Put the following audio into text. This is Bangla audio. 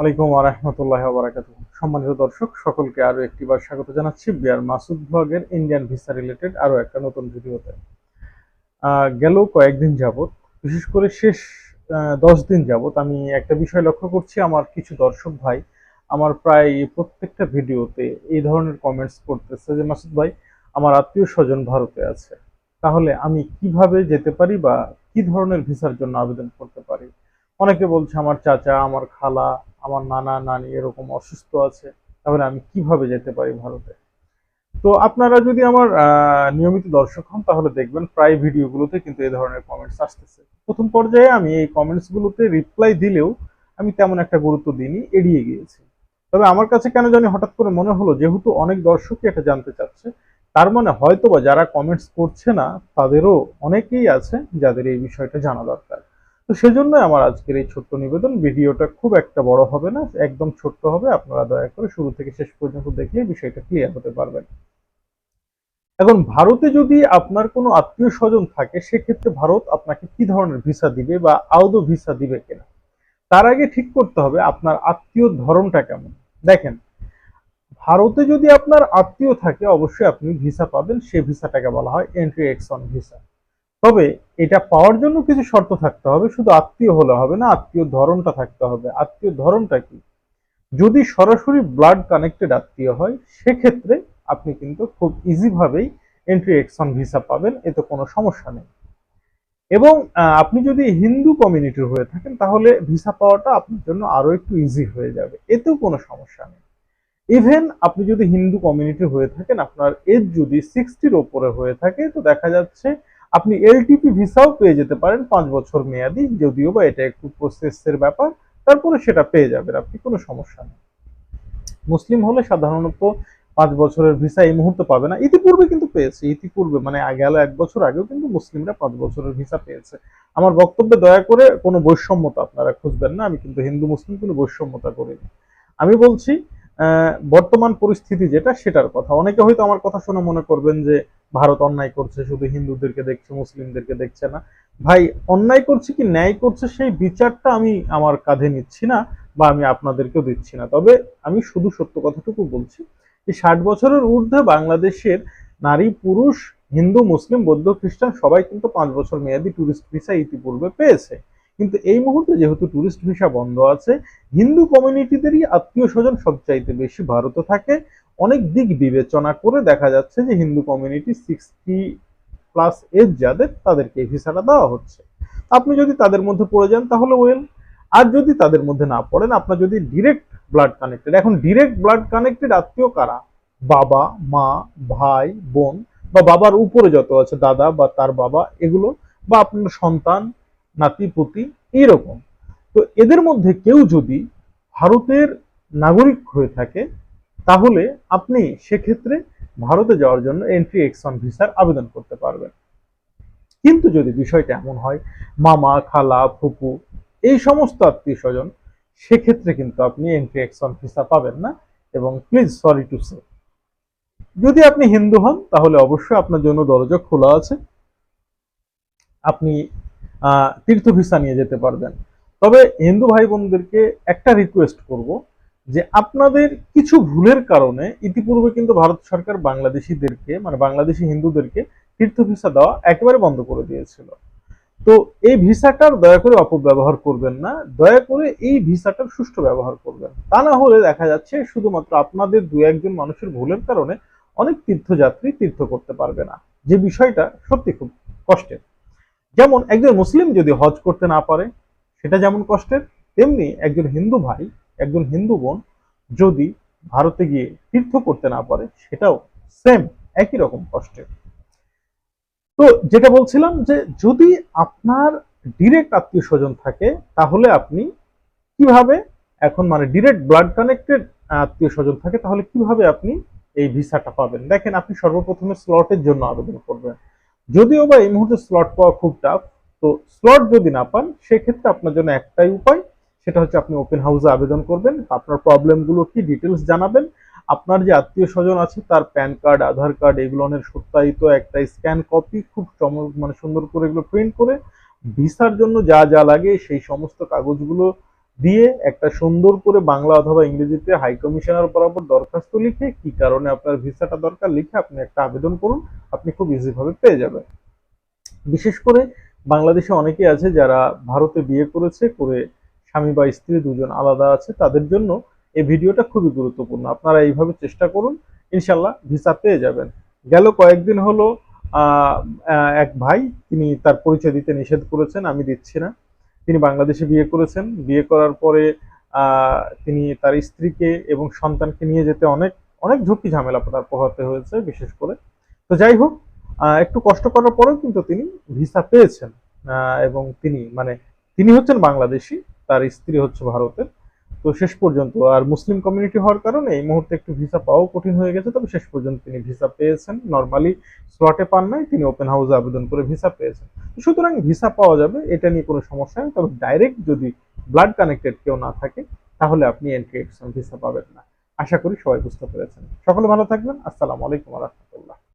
ওয়ালাইকুম আরহামতুল্লাহ বারাকাত সম্মানিত দর্শক, সকলকে আরও একটিবার স্বাগত জানাচ্ছি বিয়ার মাসুদ ব্লগের ইন্ডিয়ান ভিসা রিলেটেড আরও একটা নতুন ভিডিওতে। গেল কয়েকদিন যাবত বিশেষ করে শেষ দশ দিন যাবত আমি একটা বিষয় লক্ষ্য করছি আমার কিছু দর্শক ভাই, আমার প্রায় প্রত্যেকটা ভিডিওতে এই ধরনের কমেন্টস করতেছে যে, মাসুদ ভাই, আমার আত্মীয় স্বজন ভারতে আছে। তাহলে আমি কীভাবে যেতে পারি বা কি ধরনের ভিসার জন্য আবেদন করতে পারি? অনেকে বলছে, আমার চাচা, আমার খালা আমার নানা নানি এরকম অসুস্থ আছে, তাহলে আমি কীভাবে যেতে পারি ভারতে? তো আপনারা যদি আমার নিয়মিত দর্শক হন, তাহলে দেখবেন প্রায় ভিডিওগুলোতে কিন্তু এই ধরনের কমেন্টস আসতেছে। প্রথম পর্যায়ে আমি এই কমেন্টসগুলোতে রিপ্লাই দিলেও আমি তেমন একটা গুরুত্ব দিইনি, এড়িয়ে গিয়েছি। তবে আমার কাছে কেন জানি হঠাৎ করে মনে হলো, যেহেতু অনেক দর্শকই এটা জানতে চাচ্ছে, তার মানে হয়তোবা যারা কমেন্টস করছে না, তাদেরও অনেকেই আছে যাদের এই বিষয়টা জানা দরকার। তো সেজন্য আমার আজকের এই ছোট্ট নিবেদন। ভিডিওটা খুব একটা বড় হবে না, একদম ছোট্ট হবে। আপনারা দয়া করে শুরু থেকে শেষ পর্যন্ত দেখলে বিষয়টা ক্লিয়ার হতে পারবেন। এখন ভারতে যদি আপনার কোনো আত্মীয় স্বজন থাকে, সেক্ষেত্রে ভারত আপনাকে কি ধরনের ভিসা দিবে বা আদৌ ভিসা দিবে কিনা? তার আগে ঠিক করতে হবে আপনার আত্মীয় ধরনটা কেমন। দেখেন, ভারতে যদি আপনার আত্মীয় থাকে, অবশ্যই আপনি ভিসা পাবেন। সে ভিসাটাকে বলা হয় এন্ট্রি এক্সন ভিসা তবে এটা পাওয়ার জন্য কিছু শর্ত থাকতে হবে, শুধু আত্মীয় হলে হবে না, আত্মীয় ধরনটা থাকতে হবে। আত্মীয় ধরনটা কি? যদি সরাসরি ব্লাড কানেক্টেড আত্মীয় হয়, সেক্ষেত্রে আপনি কিন্তু খুব ইজিভাবেই এন্ট্রি এক্সন ভিসা পাবেন, এতে কোনো সমস্যা নেই। এবং আপনি যদি হিন্দু কমিউনিটির হয়ে থাকেন, তাহলে ভিসা পাওয়াটা আপনার জন্য আরও একটু ইজি হয়ে যাবে, এতেও কোনো সমস্যা নেই। ইভেন আপনি যদি হিন্দু কমিউনিটির হয়ে থাকেন, আপনার এজ যদি সিক্সটির ওপরে হয়ে থাকে, তো দেখা যাচ্ছে আপনি এলটিপি ভিসাও পেয়ে যেতে পারেন পাঁচ বছর মেয়াদি, যদিও বা এটা একটু প্রসেসের ব্যাপার, তারপরে সেটা পেয়ে যাবেন, আপনি কোনো সমস্যা নেই। মুসলিম হলে সাধারণত পাঁচ বছরের ভিসা এই মুহূর্তে পাবে না। ইতিপূর্বে কিন্তু পেয়েছে, ইতিপূর্বে মানে গেল এক বছর আগেও কিন্তু মুসলিমরা পাঁচ বছরের ভিসা পেয়েছে। আমার বক্তব্যে দয়া করে কোনো বৈষম্যতা আপনারা খুঁজবেন না, আমি কিন্তু হিন্দু মুসলিম কোনো বৈষম্যতা করিনি। আমি বলছি বর্তমান পরিস্থিতি যেটা, সেটার কথা। অনেকে হয়তো আমার কথা শুনে মনে করবেন যে, ভারত অন্যায় করছে, শুধু হিন্দুদেরকে দেখছে, মুসলিমদেরকে দেখছে না। ভাই, অন্যায় করছে কি, ন্যায় করছে, সেই বিচারটা আমি আমার কাঁধে নিচ্ছি না, বা আমি আপনাদেরকেও দিচ্ছি না। তবে আমি শুধু সত্য কথাটুকু বলছি যে, ষাট বছরের ঊর্ধ্বে বাংলাদেশের নারী, পুরুষ, হিন্দু, মুসলিম, বৌদ্ধ, খ্রিস্টান সবাই কিন্তু পাঁচ বছর মেয়াদি ট্যুরিস্ট ভিসা ইতিপূর্বে পেয়েছে। কিন্তু এই মুহূর্তে যেহেতু ট্যুরিস্ট ভিসা বন্ধ আছে, হিন্দু কমিউনিটিদেরই আত্মীয় স্বজন সবচাইতে বেশি ভারতে থাকে। অনেক দিক বিবেচনা করে দেখা যাচ্ছে যে Hindu community sixty plus age যাদের, তাদেরকে ভিসাটা দেওয়া হচ্ছে। আপনি যদি তাদের মধ্যে পড়ে যান তাহলে ওয়েল আর যদি তাদের মধ্যে না পড়েন, আপনার যদি ডিরেক্ট ব্লাড কানেক্টেড এখন ডিরেক্ট ব্লাড কানেক্টেড আত্মীয় কারা? বাবা, মা, ভাই, বোন, বা বাবার উপরে যত আছে, দাদা বা তার বাবা, এগুলো, বা আপনার সন্তান নাতি পুতি এইরকম। তো এদের মধ্যে কেউ যদি ভারতের নাগরিক হয়ে থাকে, তাহলে আপনি সেক্ষেত্রে ভারতে যাওয়ার জন্য এন্ট্রি এক্সন ভিসার আবেদন করতে পারবেন। কিন্তু যদি বিষয়টা এমন হয়, মামা, খালা, ফুপু, এই সমস্ত আত্মীয় স্বজন সেক্ষেত্রে কিন্তু আপনি এন্ট্রি এক্সন ভিসা পাবেন না এবং প্লিজ সরি টু সে যদি আপনি হিন্দু হন, তাহলে অবশ্যই আপনার জন্য দরজা খোলা আছে। আপনি তীর্থ ভিসা নিয়ে যেতে পারবেন। তবে হিন্দু ভাই বোনদেরকে একটা রিকোয়েস্ট করব যে আপনাদের কিছু ভুলের কারণে ইতিপূর্বে কিন্তু ভারত সরকার বাংলাদেশিদেরকে মানে বাংলাদেশি হিন্দুদেরকে তীর্থ ভিসা দেওয়া একেবারে বন্ধ করে দিয়েছিল। তো এই ভিসাটার দয়া করে অপব্যবহার করবেন না, দয়া করে এই ভিসাটার সুষ্ঠু ব্যবহার করবেন। তা না হলে দেখা যাচ্ছে শুধুমাত্র আপনাদের দু একজন মানুষের ভুলের কারণে অনেক তীর্থযাত্রী তীর্থ করতে পারবে না। যে বিষয়টা সত্যি খুব কষ্টের। যেমন একজন মুসলিম যদি হজ করতে না পারে, সেটা যেমন কষ্টের, তেমনি একজন হিন্দু ভাই, একজন হিন্দু বোন যদি ভারতে গিয়ে তীর্থ করতে না পারে, সেটাও সেম একই রকম কষ্টের। তো যেটা বলছিলাম যে যদি আপনার ডিরেক্ট আত্মীয় স্বজন থাকে, তাহলে আপনি কীভাবে, এখন মানে ডিরেক্ট ব্লাড কানেক্টেড আত্মীয় স্বজন থাকে, তাহলে কীভাবে আপনি এই ভিসাটা পাবেন? দেখেন, আপনি সর্বপ্রথমে স্লটের জন্য আবেদন করবেন। যদিও বা এই মুহূর্তে স্লট পাওয়া খুব টাফ তো স্লট যদি না পান, সেক্ষেত্রে আপনার জন্য একটাই উপায়, সেটা হচ্ছে আপনি ওপেন হাউসে আবেদন করবেন। আপনার প্রবলেমগুলো কি ডিটেলস জানাবেন। আপনার যে আত্মীয় স্বজন আছে, তার প্যান কার্ড আধার কার্ড এগুলোনের সত্যায়িত, একটা স্ক্যান কপি খুব চমক মানে সুন্দর করে এগুলো প্রিন্ট করে, ভিসার জন্য যা যা লাগে সেই সমস্ত কাগজগুলো দিয়ে একটা সুন্দর করে বাংলা অথবা ইংরেজিতে হাই কমিশনার বরাবর দরখাস্ত লিখে কি কারণে আপনার ভিসাটা দরকার লিখে আপনি একটা আবেদন করুন, আপনি খুব ইজি ভাবে পেয়ে যাবেন। বিশেষ করে বাংলাদেশে অনেকেই আছে যারা ভারতে বিয়ে করেছে, করে স্বামী বা স্ত্রী দুজন আলাদা আছে, তাদের জন্য এই ভিডিওটা খুবই গুরুত্বপূর্ণ। আপনারা এইভাবে চেষ্টা করুন ইনশাল্লাহ ভিসা পেয়ে যাবেন। গেল কয়েকদিন হলো এক ভাই, তিনি তার পরিচয় দিতে নিষেধ করেছেন, আমি দিচ্ছি না। তিনি বাংলাদেশে বিয়ে করেছেন। বিয়ে করার পরে তিনি তার স্ত্রীকে এবং সন্তানকে নিয়ে যেতে অনেক অনেক ঝুঁকি ঝামেলা তার পোহাতে হয়েছে, বিশেষ করে। তো যাই হোক একটু কষ্ট করার পরেও কিন্তু তিনি ভিসা পেয়েছেন। এবং তিনি মানে তিনি হচ্ছেন বাংলাদেশি, তার স্ত্রী হচ্ছে ভারতের। তো শেষ পর্যন্ত, আর মুসলিম কমিউনিটি হওয়ার কারণে এই মুহূর্তে একটু ভিসা পাওয়াও কঠিন হয়ে গেছে, তবে শেষ পর্যন্ত তিনি ভিসা পেয়েছেন। নর্মালি স্লটে পান নাই, তিনি ওপেন হাউসে আবেদন করে ভিসা পেয়েছেন। সুতরাং ভিসা পাওয়া যাবে, এটা নিয়ে কোনো সমস্যা নেই, তবে ডাইরেক্ট যদি ব্লাড কানেক্টেড কেউ না থাকে, তাহলে আপনি এন্ট্রি এক্সাম ভিসা পাবেন না। আশা করি সবাই বুঝতে পেরেছেন। সকলে ভালো থাকবেন। আসসালামু আলাইকুম রহমতুল্লাহ।